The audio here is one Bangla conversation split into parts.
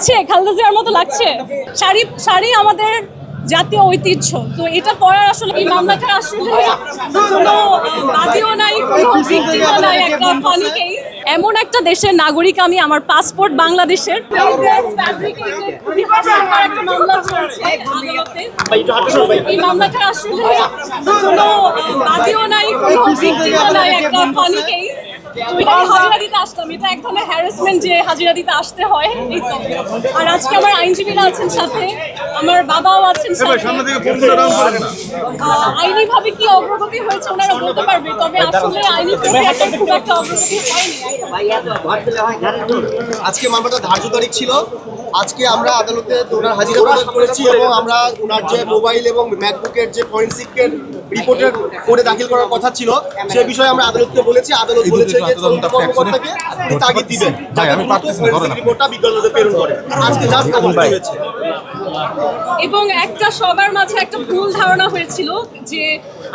লাগছে, খালেদা জিয়ার মতো লাগছে। শাড়ি শাড়ি আমাদের জাতীয় ঐতিহ্য। তো এটা পড়ার আসলে এই মামলাটা আসলে কোনো বাদীও নাই, কোনো victim-ও নাই, একটা ফানি এমন একটা দেশের নাগরিক আমি, আমার পাসপোর্ট বাংলাদেশের। এই মামলাটা আসলে কোনো বাদীও নাই, কোনো victim-ও নাই, একটা ফানি কেস হাজিরা দিতে আসতাম। এটা এক ধরনের হ্যারাসমেন্ট যে হাজিরা দিতে আসতে হয়। এই তো। আর আজকে আমার আইনজীবীরা আছেন সাথে। আমার বাবাও আছেন সাথে। আইনি ভাবে কি অগ্রগতি হয়েছে ওনারা বলতে পারবে? তবে আসলে আইনি প্রক্রিয়াটা খুব একটা অগ্রগতি হয়নি। আজকে মামলাটা ধার্য তারিখ ছিল। আজকে আমরা আদালতে ওনার হাজিরা করেছি এবং আমরা ওনার যে মোবাইল এবং ম্যাকবুকের যে ফরেন্সিকের রিপোর্টের করে দাখিল করার কথা ছিল। সে বিষয়ে আমরা আদালতকে বলেছি। আদালত বলেছে যে তদন্ত কর্মকর্তাকে তাগিদ দিবেন। রিপোর্টটা বিজ্ঞানীদের প্রেরণ করে আজকে জাস্ট হয়েছে? এবং একটা সবার মাঝে একটা ভুল ধারণা হয়েছিল যে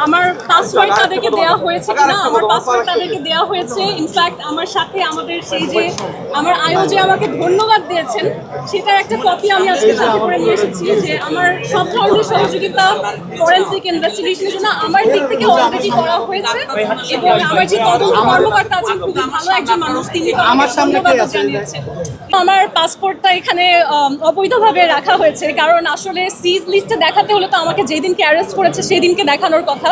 আমার পাসওয়ার্ড তাদেরকে দেওয়া হয়েছে কিনা আমার পাসওয়ার্ড তাদেরকে দেওয়া হয়েছে। ইনফ্যাক্ট আমার সাথে আমাদের সেই যে আমার আয়ো যে আমাকে ধন্যবাদ দিয়েছেন সেটার একটা কপি আমি আজকে সাথে করে নিয়ে এসেছি যে আমার সব ধরনের সহযোগিতা ফরেন্সিক ইনভেস্টিগেশনের জন্য আমার দিক থেকে অলরেডি করা হয়েছে। এবং আমার যে তদন্ত কর্মকর্তা আছেন খুবই ভালো একজন মানুষ তিনি আমার সামনে জানিয়েছেন। আমার পাসপোর্টটা এখানে অবৈধভাবে রাখা হয়েছে কারণ আসলে সিজ লিস্টে দেখাতে হলে তো আমাকে যেদিনকে অ্যারেস্ট করেছে সেদিনকে দেখানোর কথা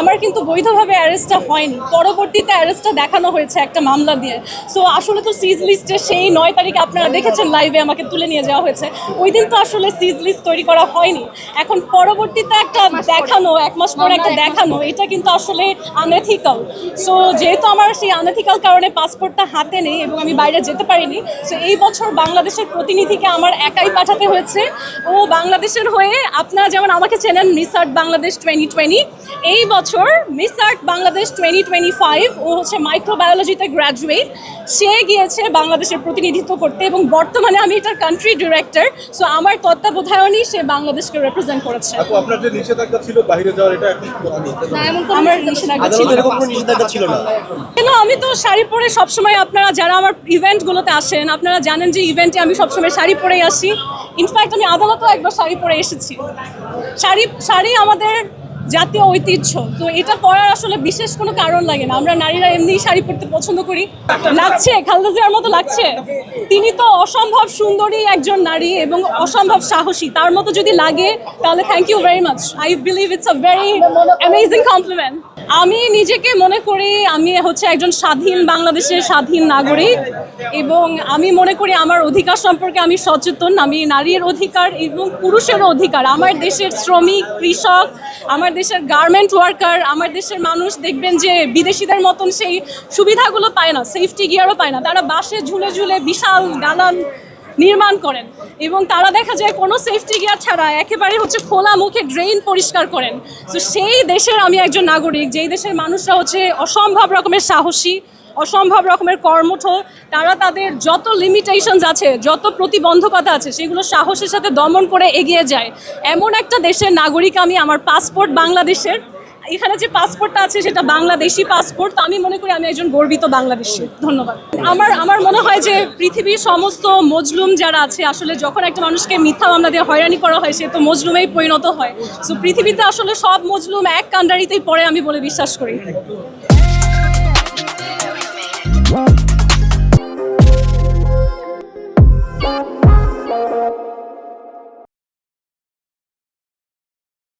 আমার কিন্তু বৈধভাবে অ্যারেস্টটা হয়নি। পরবর্তীতে অ্যারেস্টটা দেখানো হয়েছে একটা মামলা দিয়ে। সো আসলে তো সিজ লিস্টে সেই নয় তারিখে আপনারা দেখেছেন লাইভে আমাকে তুলে নিয়ে যাওয়া হয়েছে। ওই দিন তো আসলে সিজ লিস্ট তৈরি করা হয়নি। এখন পরবর্তীতে একটা দেখানো এক মাস পরে একটা দেখানো এটা কিন্তু আসলে আনএথিক্যাল সো যেহেতু আমার সেই আনএথিক্যাল কারণে পাসপোর্টটা হাতে নেই এবং আমি বাইরে যেতে পারিনি সো এই বছর বাংলাদেশের প্রতিনিধিকে আমার একাই পাঠাতে হয়েছে। ও বাংলাদেশের হয়ে আপনারা যেমন আমাকে চেনেন miss art Bangladesh twenty twenty এই বছর miss art Bangladesh twenty twenty five ও হচ্ছে মাইক্রোবায়োলজিতে গ্র্যাজুয়েট সে গিয়েছে বাংলাদেশের প্রতিনিধিত্ব করতে এবং বর্তমানে আমি এটার কান্ট্রি ডিরেক্টর সো আমার তত্ত্বাবধায়নেই সে বাংলাদেশকে রিপ্রেজেন্ট করেছে। আপনার যে নিষেধাজ্ঞা ছিল বাইরে যাওয়ার এটা আমার নিষেধাজ্ঞা নিষেধাজ্ঞা ছিল না। কেন আমি তো শাড়ি পরে সবসময় আপনারা যারা আমার ইভেন্টগুলোতে আসেন আপনারা জানেন যে ইভেন্টে আমি সবসময় শাড়ি পরেই আসি। ইনফ্যাক্ট আমি আদালতেও একবার শাড়ি পরে এসেছি। শাড়ি শাড়ি আমাদের জাতীয় ঐতিহ্য। তো এটা পরার আসলে বিশেষ কোনো কারণ লাগে না। আমরা নারীরা এমনি শাড়ি পরতে পছন্দ করি। লাগছে, খালদা জিয়ার মতো লাগছে। তিনি তো অসম্ভব সুন্দরী একজন নারী এবং অসম্ভব সাহসী। তার মতো যদি লাগে, তাহলে thank you very much I believe it's a very amazing compliment আমি নিজেকে মনে করি আমি হচ্ছে একজন স্বাধীন বাংলাদেশের স্বাধীন নাগরিক এবং আমি মনে করি আমার অধিকার সম্পর্কে আমি সচেতন। আমি নারীর অধিকার এবং পুরুষেরও অধিকার। আমার দেশের শ্রমিক, কৃষক, আমার দেশের গার্মেন্ট ওয়ার্কার আমার দেশের মানুষ দেখবেন যে বিদেশিদের মতন সেই সুবিধাগুলো পায় না সেফটি গিয়ারও পায় না। তারা বাসে ঝুলে ঝুলে বিশাল দালান নির্মাণ করেন এবং তারা দেখা যায় কোনো সেফটি গিয়ার ছাড়া একেবারে হচ্ছে খোলা মুখে ড্রেন পরিষ্কার করেন। তো সেই দেশের আমি একজন নাগরিক, যেই দেশের মানুষরা হচ্ছে অসম্ভব রকমের সাহসী, অসম্ভব রকমের কর্মঠ, তারা তাদের যত লিমিটেশনস আছে, যত প্রতিবন্ধকতা আছে, সেগুলো সাহসের সাথে দমন করে এগিয়ে যায়। এমন একটা দেশের নাগরিক আমি, আমার পাসপোর্ট বাংলাদেশের। এখানে যে পাসপোর্টটা আছে সেটা বাংলাদেশি পাসপোর্ট তো আমি মনে করি আমি একজন গর্বিত বাংলাদেশি। ধন্যবাদ। আমার আমার মনে হয় যে পৃথিবীর সমস্ত মজলুম যারা আছে, আসলে যখন একটা মানুষকে মিথ্যা মামলা দিয়ে হয়রানি করা হয়, সে তো মজলুমেই পরিণত হয়। সো পৃথিবীতে আসলে সব মজলুম এক কান্ডারিতেই পড়ে আমি বলে বিশ্বাস করি।